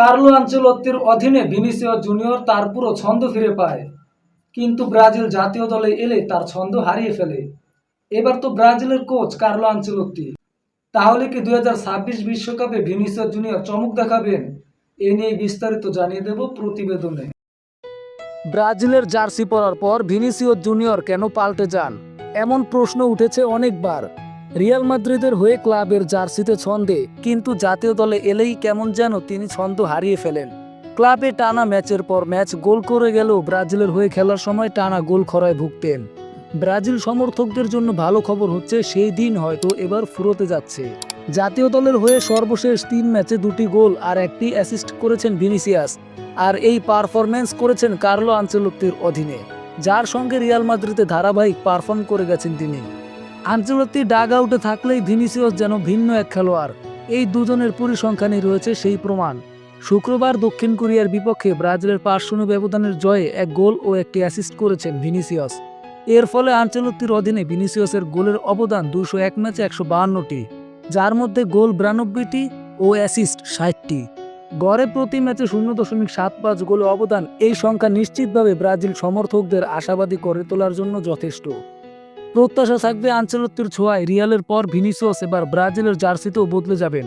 Carlo আঞ্চলত্বের অধীনে Vinicius junior তার পুরো ছন্দ ফিরে পায়। কিন্তু ব্রাজিল জাতীয় দলে এলে তার ছন্দ হারিয়ে ফেলে। এবার তো ব্রাজিলের কোচ কার্লো আঞ্চলত্তি। তাহলে কি দুই বিশ্বকাপে ভিনিসিয়াস জুনিয়র চমক দেখাবেন? এ নিয়ে বিস্তারিত জানিয়ে দেব প্রতিবেদনে। ব্রাজিলের জার্সি পরার পর ভিনিসিয়াস জুনিয়র কেন পাল্টে যান? এমন প্রশ্ন উঠেছে অনেকবার। রিয়াল মাদ্রিদের হয়ে ক্লাবের জার্সিতে ছন্দে, কিন্তু জাতীয় দলে এলেই কেমন যেন তিনি ছন্দ হারিয়ে ফেলেন। ক্লাবে টানা ম্যাচের পর ম্যাচ গোল করে গেলেও ব্রাজিলের হয়ে খেলার সময় টানা গোল খরায় ভুগতেন। ব্রাজিল সমর্থকদের জন্য ভালো খবর হচ্ছে সেই দিন হয়তো এবার ফুরোতে যাচ্ছে। জাতীয় দলের হয়ে সর্বশেষ তিন ম্যাচে দুটি গোল আর একটি অ্যাসিস্ট করেছেন ভিনিসিয়াস, আর এই পারফরম্যান্স করেছেন কার্লো আঞ্চলত্তির অধীনে, যার সঙ্গে রিয়াল মাদ্রিদে ধারাবাহিক পারফর্ম করে গেছেন তিনি। আঞ্চলত্তি ডাগ আউটে থাকলেই ভিনিসিয়াস যেন ভিন্ন এক খেলোয়াড়। এই দুজনের পরিসংখ্যানই রয়েছে সেই প্রমাণ। শুক্রবার দক্ষিণ কোরিয়ার বিপক্ষে ব্রাজিলের শূন্য ব্যবধানের জয়ে এক গোল ও একটি অ্যাসিস্ট করেছেন ভিনিসিয়াস। এর ফলে আঞ্চলত্তির অধীনে ভিনিসিয়াসের গোলের অবদান দুশো এক ম্যাচে একশো বাহান্নটি, যার মধ্যে গোল বিরানব্বইটি ও অ্যাসিস্ট ষাটটি। গড়ে প্রতি ম্যাচে শূন্য দশমিক সাত পাঁচ গোলে অবদান এই সংখ্যা নিশ্চিতভাবে ব্রাজিল সমর্থকদের আশাবাদী করে তোলার জন্য যথেষ্ট। প্রত্যাশা থাকবে আঞ্চলত্বের ছোঁয়ায় রিয়ালের পর ভিনিসিয়াস এবার ব্রাজিলের জার্সিতেও বদলে যাবেন।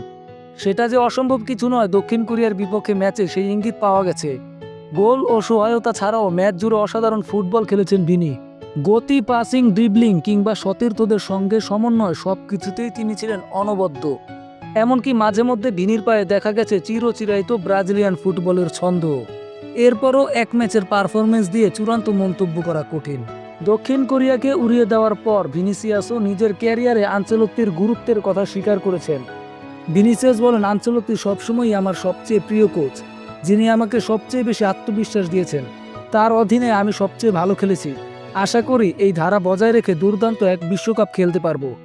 সেটা যে অসম্ভব কিছু নয়, দক্ষিণ কোরিয়ার বিপক্ষে ম্যাচে সেই ইঙ্গিত পাওয়া গেছে। গোল ও সহায়তা ছাড়াও ম্যাচ জুড়ে অসাধারণ ফুটবল খেলেছেন ভিনি। গতি, পাসিং ড্রিবলিং কিংবা সতীর্থদের সঙ্গে সমন্বয় সব কিছুতেই তিনি ছিলেন অনবদ্য। এমনকি মাঝে মধ্যে ভিনির পায়ে দেখা গেছে চিরচিরায়িত ব্রাজিলিয়ান ফুটবলের ছন্দ। এরপরও এক ম্যাচের পারফরমেন্স দিয়ে চূড়ান্ত মন্তব্য করা কঠিন। দক্ষিণ কোরিয়াকে উড়িয়ে দেওয়ার পর ভিনিসিয়াসও নিজের ক্যারিয়ারে আঞ্চলত্বের গুরুত্বের কথা স্বীকার করেছেন। ভিনিসিয়াস বলেন আঞ্চলত্তি সবসময়ই আমার সবচেয়ে প্রিয় কোচ, যিনি আমাকে সবচেয়ে বেশি আত্মবিশ্বাস দিয়েছেন। তার অধীনে আমি সবচেয়ে ভালো খেলেছি। আশা করি এই ধারা বজায় রেখে দুর্দান্ত এক বিশ্বকাপ খেলতে পারব।